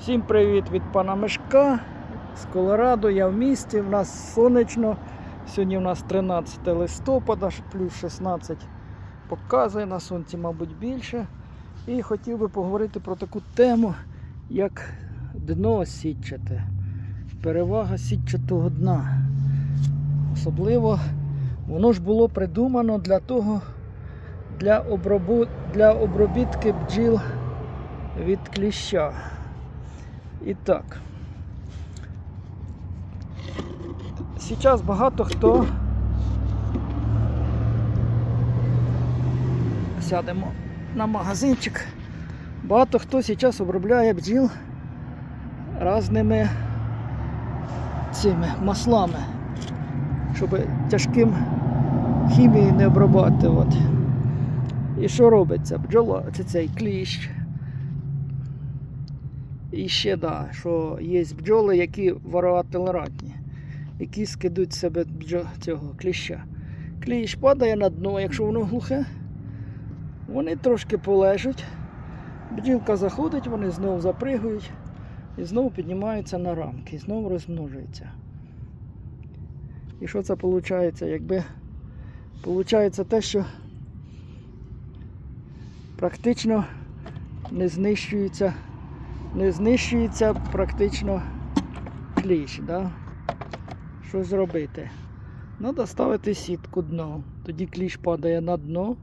Всім привіт від пана Мешка з Колорадо. Я в місті. У нас сонячно. Сьогодні у нас 13 листопада, плюс 16 показує на сонці, мабуть, більше. І хотів би поговорити про таку тему, як дно сітчате. Перевага сітчатого дна. Особливо воно ж було придумано для того, для, обробу... для обробітки бджіл від кліща. І так. Сейчас багато хто сядемо на магазинчик. Багато хто зараз обробляє бджіл різними цими маслами, щоб тяжким хімією не обробляти. От. І що робиться? Бджола, це цей кліщ. І ще да, що є бджоли, які вароателерантні, які скидуть себе бджо, цього кліща. Кліщ падає на дно, якщо воно глухе, вони трошки полежать, бджілка заходить, вони знову запригують і знову піднімаються на рамки, і знову розмножуються. І що це виходить? Якби виходить те, що практично не знищується не знищується практично кліщ. Да? Що зробити? Треба ставити сітку дно. Тоді кліщ падає на дно,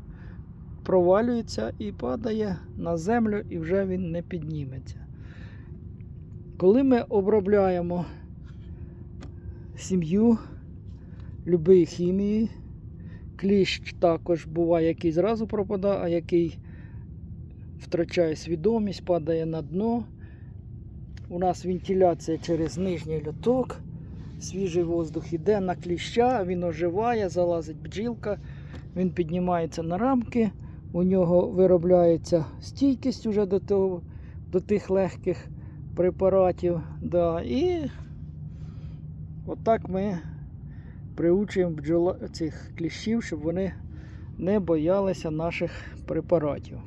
провалюється і падає на землю, і вже він не підніметься. Коли ми обробляємо сім'ю любої хімії, кліщ також буває, який зразу пропадає, а який втрачає свідомість, падає на дно. У нас вентиляція через нижній льоток. Свіжий воздух іде на кліща, він оживає, залазить бджілка, він піднімається на рамки, у нього виробляється стійкість уже до того, до тих легких препаратів. Да. І отак ми приучуємо бджола, цих кліщів, щоб вони не боялися наших препаратів.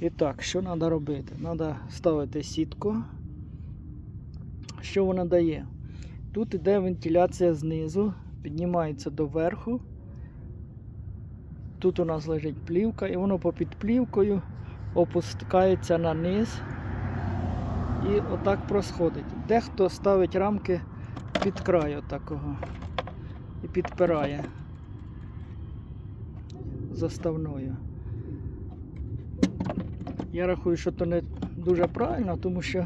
І так, що треба робити? Треба ставити сітку. Що вона дає? Тут іде вентиляція знизу, піднімається до верху. Тут у нас лежить плівка, і воно попід плівкою опускається на низ і отак просходить. Дехто ставить рамки під краю такого і підпирає заставною. Я рахую, що то не дуже правильно, тому що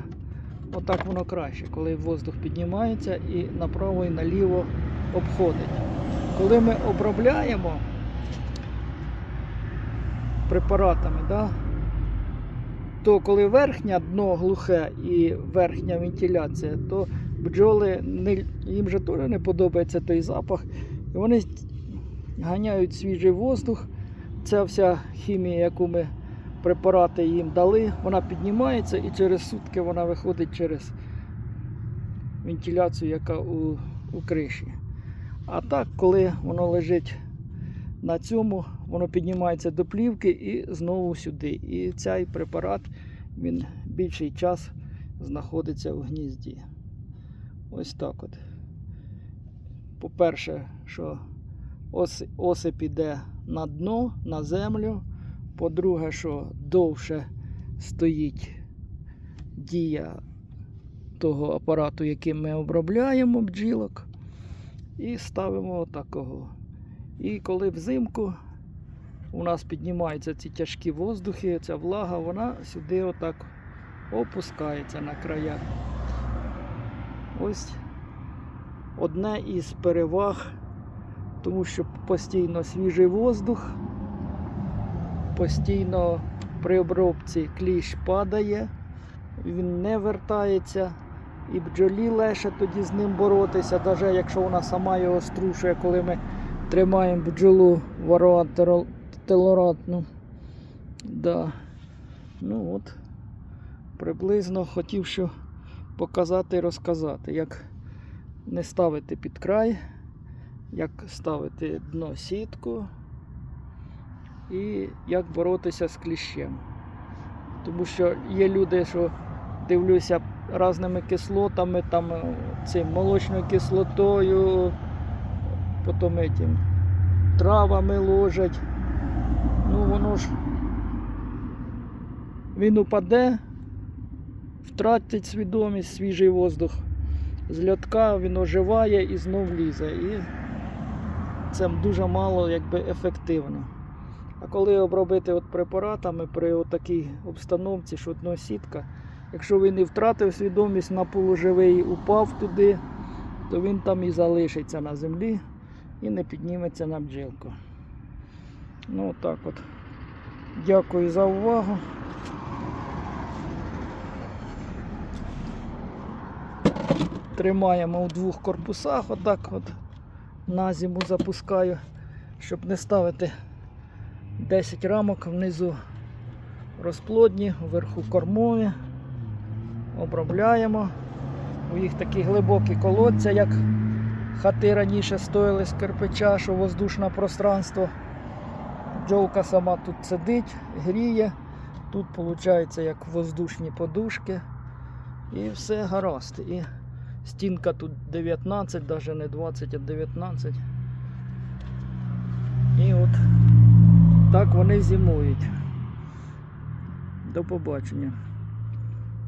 отак воно краще, коли воздух піднімається і направо і наліво обходить. Коли ми обробляємо препаратами, да, то коли верхнє дно глухе і верхня вентиляція, то бджоли не, їм же теж не подобається той запах. І вони ганяють свіжий воздух. Ця вся хімія, яку ми препарати їм дали, вона піднімається і через сутки вона виходить через вентиляцію, яка у, у криші. А так, коли воно лежить на цьому, воно піднімається до плівки і знову сюди. І цей препарат він більший час знаходиться в гнізді. Ось так от. По-перше, що ос- осип іде на дно, на землю. По-друге, що довше стоїть дія того апарату, яким ми обробляємо бджілок. І ставимо такого. І коли взимку у нас піднімаються ці тяжкі воздухи, ця влага, вона сюди отак опускається на края. Ось одне із переваг, тому що постійно свіжий воздух постійно при обробці кліщ падає, він не вертається. І бджолі легше тоді з ним боротися, навіть якщо вона сама його струшує, коли ми тримаємо бджолу вароателоратну. Да. Ну от, приблизно хотів що показати і розказати, як не ставити під край, як ставити дно сітку і як боротися з кліщем. Тому що є люди, що дивлюся різними кислотами, там е, цим молочною кислотою, потім этим, травами ложать. Ну воно ж він упаде, втратить свідомість, свіжий воздух з льотка, він оживає і знов лізе. І це дуже мало якби, ефективно. А коли обробити от препаратами при такій обстановці, що одна сітка, якщо він не втратив свідомість на полуживий, упав туди, то він там і залишиться на землі і не підніметься на бджілку. Ну так от. Дякую за увагу. Тримаємо у двох корпусах, отак от на зиму запускаю, щоб не ставити 10 рамок внизу розплодні, вверху кормові. Обробляємо. У їх такі глибокі колодця, як хати раніше стояли з кирпича, що воздушне пространство. Бджолка сама тут сидить, гріє. Тут виходить як воздушні подушки. І все гаразд. І стінка тут 19, навіть не 20, а 19. І от так вони зимують. До побачення.